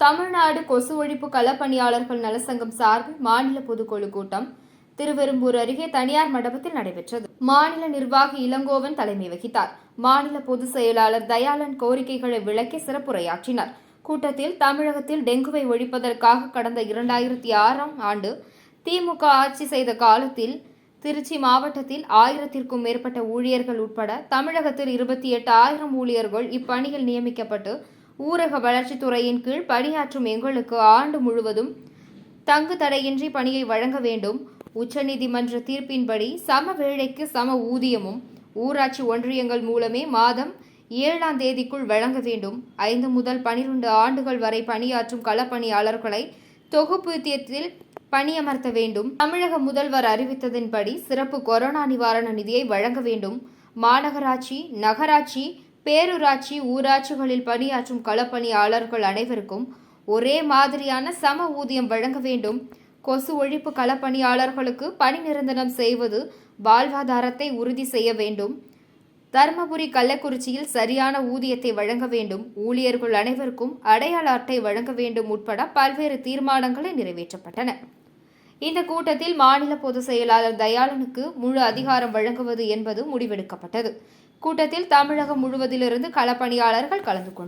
தமிழ்நாடு கொசு ஒழிப்பு களப்பணியாளர்கள் நலசங்கம் சார்பில் மாநில பொதுக்குழு கூட்டம் திருவெரும்பூர் அருகே தனியார் மண்டபத்தில் நடைபெற்றது. மாநில நிர்வாகி இளங்கோவன் தலைமை வகித்தார். மாநில பொதுச் செயலாளர் தயாளன் கோரிக்கைகளை விளக்கி சிறப்புரையாற்றினார். கூட்டத்தில் தமிழகத்தில் டெங்குவை ஒழிப்பதற்காக கடந்த இரண்டாயிரத்தி ஆறாம் ஆண்டு திமுக ஆட்சி செய்த காலத்தில் திருச்சி மாவட்டத்தில் ஆயிரத்திற்கும் மேற்பட்ட ஊழியர்கள் உட்பட தமிழகத்தில் இருபத்தி எட்டு ஆயிரம் ஊழியர்கள் இப்பணியில் நியமிக்கப்பட்டு ஊரக வளர்ச்சித்துறையின் கீழ் பணியாற்றும் எங்களுக்கு ஆண்டு முழுவதும் தங்கு தடையின்றி பணியை வழங்க வேண்டும். உச்சநீதிமன்ற தீர்ப்பின்படி சம வேளைக்கு சம ஊதியமும் ஊராட்சி ஒன்றியங்கள் மூலமே மாதம் ஏழாம் தேதிக்குள் வழங்க வேண்டும். ஐந்து முதல் பனிரெண்டு ஆண்டுகள் வரை பணியாற்றும் களப்பணியாளர்களை தொகுப்பூதியத்தில் பணியமர்த்த வேண்டும். தமிழக முதல்வர் அறிவித்ததின்படி சிறப்பு கொரோனா நிவாரண நிதியை வழங்க வேண்டும். மாநகராட்சி நகராட்சி பேரூராட்சி ஊராட்சிகளில் பணியாற்றும் களப்பணியாளர்கள் அனைவருக்கும் ஒரே மாதிரியான சம ஊதியம் வழங்க வேண்டும். கொசு ஒழிப்பு களப்பணியாளர்களுக்கு பணி நிரந்தரம் செய்வது வாழ்வாதாரத்தை உறுதி செய்ய வேண்டும். தருமபுரி கள்ளக்குறிச்சியில் சரியான ஊதியத்தை வழங்க வேண்டும். ஊழியர்கள் அனைவருக்கும் அடையாள அட்டை வழங்க வேண்டும் உட்பட பல்வேறு தீர்மானங்களை நிறைவேற்றப்பட்டன. இந்த கூட்டத்தில் மாநில பொதுச் செயலாளர் தயாளனுக்கு முழு அதிகாரம் வழங்குவது என்பது முடிவெடுக்கப்பட்டது. கூட்டத்தில் தமிழகம் முழுவதிலிருந்து களப்பணியாளர்கள் கலந்து கொண்டனர்.